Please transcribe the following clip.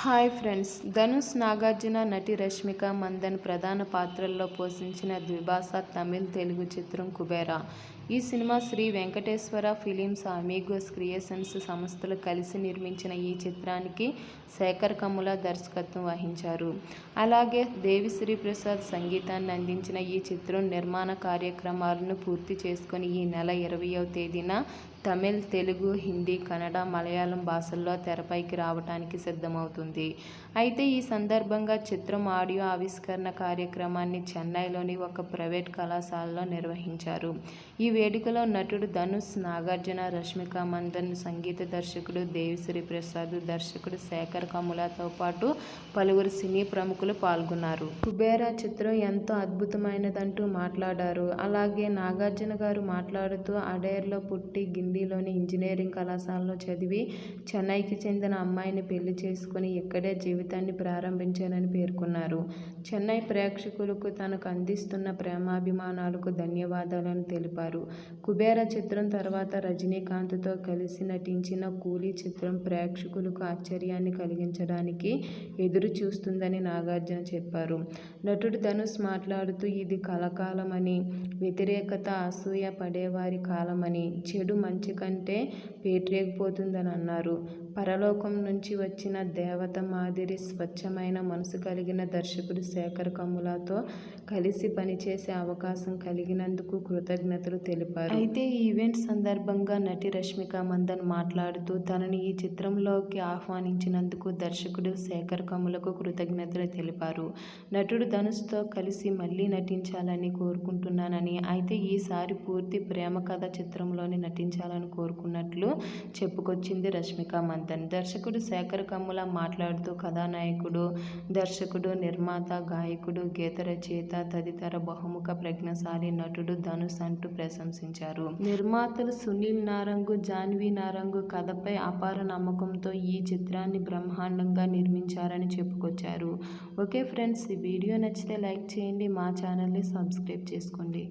Hi friends Dhanush Nagarjuna నటి రష్మిక మందన్ ప్రధాన పాత్రల్లో పోషించిన ద్విభాష తమిళ్ తెలుగు చిత్రం కుబేరా. ఈ cinema Shri Venkateswara films Amigos creations సంస్థలు కలిసి నిర్మించిన ఈ చిత్రానికి శేఖర్ కమ్ముల దర్శకత్వం వహించారు. అలాగే దేవిశ్రీ ప్రసాద్ సంగీతాన్ని అందించిన ఈ చిత్రం నిర్మాణ కార్యక్రమాలను పూర్తి చేసుకుని ఈ నెల ఇరవయవ తేదీన తమిళ్ తెలుగు హిందీ కన్నడ మలయాళం భాషల్లో తెరపైకి రావటానికి సిద్ధమవుతుంది. అయితే ఈ సందర్భంగా చిత్రం ఆడియో ఆవిష్కరణ కార్యక్రమాన్ని చెన్నైలోని ఒక ప్రైవేట్ కళాశాలలో నిర్వహించారు. ఈ వేడుకలో నటుడు ధనుష్ నాగార్జున రష్మిక మందన్ సంగీత దర్శకుడు దేవిశ్రీ ప్రసాద్ దర్శకుడు శేఖర్ కమలతో పాటు పలువురు సినీ ప్రముఖులు పాల్గొన్నారు. కుబేరా చిత్రం ఎంతో అద్భుతమైనదంటూ మాట్లాడారు. అలాగే నాగార్జున గారు మాట్లాడుతూ అడేర్లో పుట్టి గిండిలోని ఇంజనీరింగ్ కళాశాలలో చదివి చెన్నైకి చెందిన అమ్మాయిని పెళ్ళి చేసుకుని ఇక్కడే జీవితాన్ని ప్రారంభించానని పేర్కొన్నారు. చెన్నై ప్రేక్షకులకు తనకు అందిస్తున్న ప్రేమాభిమానాలకు ధన్యవాదాలను తెలిపారు. కుబేర చిత్రం తర్వాత రజనీకాంత్తో కలిసి నటించిన కూలీ చిత్రం ప్రేక్షకులకు ఆశ్చర్యాన్ని కలిగించడానికి ఎదురు చూస్తుందని నాగార్జున చెప్పారు. నటుడు ధనుష్ మాట్లాడుతూ ఇది కలకాలమని వ్యతిరేకత అసూయ పడేవారి కాలమని. చెడు మంచి కంటే పేటరేగిపోతుందని అన్నారు. పరలోకం నుంచి వచ్చిన దేవత మాదిరి స్వచ్ఛమైన మనసు కలిగిన దర్శకుడు శేఖర్ కమ్ములతో కలిసి పనిచేసే అవకాశం కలిగినందుకు కృతజ్ఞతలు తెలిపారు. అయితే ఈ ఈవెంట్ సందర్భంగా నటి రష్మిక మందన్ మాట్లాడుతూ తనని ఈ చిత్రంలోకి ఆహ్వానించినందుకు దర్శకుడు శేఖర్ కమ్ములకు కృతజ్ఞతలు తెలిపారు. నటుడు ధనుష్తో కలిసి మళ్ళీ నటించాలని కోరుకుంటున్నానని అయితే ఈసారి పూర్తి ప్రేమ కథ చిత్రంలోని నటించాలని కోరుకున్నట్లు చెప్పుకొచ్చింది రష్మిక మందన్. దర్శకుడు శేఖర్ కమ్ముల మాట్లాడుతూ కథానాయకుడు దర్శకుడు నిర్మాత గాయకుడు గీత రచయిత తదితర బహుముఖ ప్రజ్ఞశాలి నటుడు ధనుష్ అంటూ ప్రశంసించారు. నిర్మాతలు సునీల్ నారంగు జాన్వీ నారంగు కథపై అపార నమ్మకంతో ఈ చిత్రాన్ని బ్రహ్మాండంగా నిర్మించారని చెప్పుకొచ్చారు. ఓకే ఫ్రెండ్స్ ఈ వీడియో నచ్చితే లైక్ చేయండి మా ఛానల్ని సబ్స్క్రైబ్ చేసుకోండి.